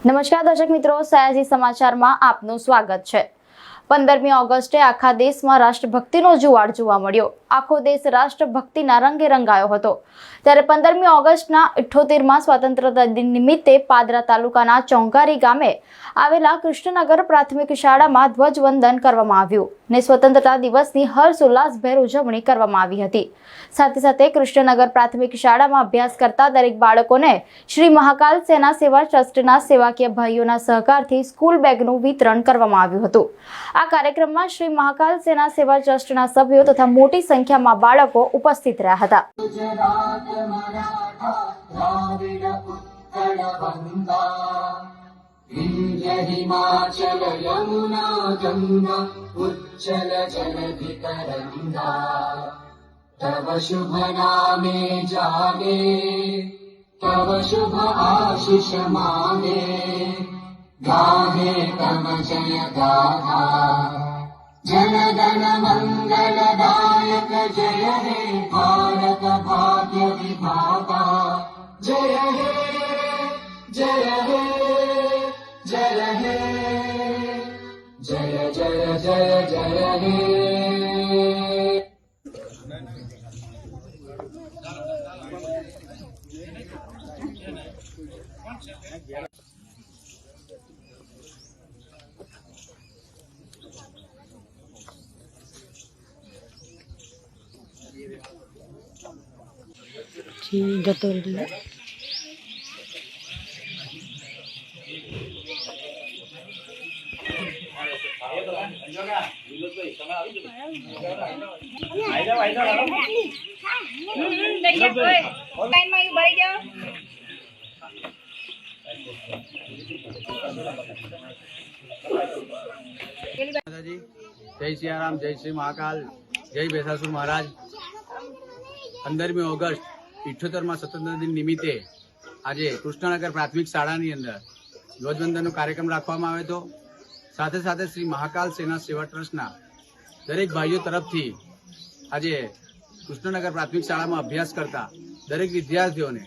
નમસ્કાર દર્શક મિત્રો સયાજી સમાચારમાં આપનું સ્વાગત છે. પંદરમી ઓગસ્ટે આખા દેશમાં રાષ્ટ્રભક્તિનો જુવાળ જોવા મળ્યો. આખો દેશ રાષ્ટ્રભક્તિના રંગે રંગાયો હતો. ત્યારે પંદરમી ઓગસ્ટના ઇઠ્ઠોતેરમાં સ્વતંત્રતા દિન નિમિત્તે પાદરા તાલુકાના ચોંકારી ગામે આવેલા કૃષ્ણનગર પ્રાથમિક શાળામાં ધ્વજવંદન કરવામાં આવ્યું ને સ્વતંત્રતા દિવસની હર્ષોલ્લાસભેર ઉજવણી કરવામાં આવી હતી. સાથે સાથે કૃષ્ણનગર પ્રાથમિક શાળામાં અભ્યાસ કરતા દરેક બાળકોને શ્રી મહાકાલ સેના સેવા ટ્રસ્ટના સેવાકીય ભાઈઓના સહકારથી સ્કૂલ બેગનું વિતરણ કરવામાં આવ્યું હતું. આ કાર્યક્રમમાં શ્રી મહાકાલ સેના સેવા ટ્રસ્ટના સભ્યો તથા મોટી સંખ્યામાં બાળકો ઉપસ્થિત રહ્યા હતા गुजरात मराठा द्राविड उत्कल बंगा विंध्य हिमाचल यमुना गंगा उच्चल जलधि तरंगा तव शुभ नामे जागे तव शुभ आशीष मागे गाहे तव जय मङ्गलदायक जय हे भारत भाग्य जय हे जय हे जय हे। जय जय जय जय हे પછી જતો એટલે માતાજી જય સિયારામ જય શ્રી મહાકાલ જય બેસાસુર મહારાજ. પંદરમી ઓગસ્ટ ઇઠ્યોતેરમાં સ્વતંત્ર દિન નિમિત્તે આજે કૃષ્ણનગર પ્રાથમિક શાળાની અંદર ધ્વજવંદનનો કાર્યક્રમ રાખવામાં આવ્યો હતો. સાથે સાથે શ્રી મહાકાલ સેના સેવા ટ્રસ્ટના દરેક ભાઈઓ તરફથી આજે કૃષ્ણનગર પ્રાથમિક શાળામાં અભ્યાસ કરતા દરેક વિદ્યાર્થીઓને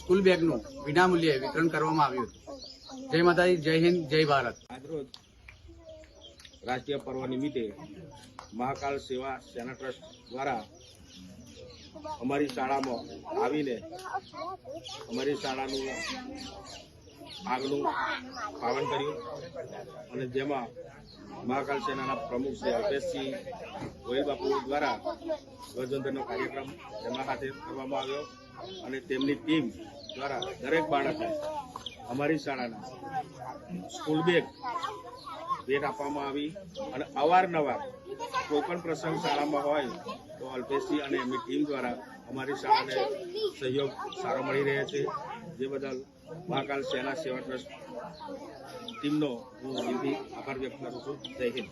સ્કૂલ બેગનું વિનામૂલ્યે વિતરણ કરવામાં આવ્યું જય માતાજી, જય હિન્દ, જય ભારત. આજરોજ રાષ્ટ્રીય પર્વ નિમિત્તે મહાકાલ સેવા સેના ટ્રસ્ટ દ્વારા અમારી શાળામાં આવીને અમારી શાળાનું આગનું પાવન કર્યું અને જેમાં મહાકાલ સેનાના પ્રમુખ શ્રી અલ્પેશસિંહ ગોયલ બાપુ દ્વારા ધ્વજવંદનનો કાર્યક્રમ તેમના હાથે કરવામાં આવ્યો અને તેમની ટીમ દ્વારા દરેક બાળકને અમારી શાળાના સ્કૂલ બેગ ભેટ આપવામાં આવી અને અવારનવાર કોઈ પણ પ્રસંગ શાળામાં હોય તો અલ્પેશજી અને એમની ટીમ દ્વારા અમારી શાળાને સહયોગ સારો મળી રહે છે. જે બદલ મહાકાલ સેના સેવા ટ્રસ્ટ ટીમનો હું દિલથી આભાર વ્યક્ત કરું છું. જય હિન્દ.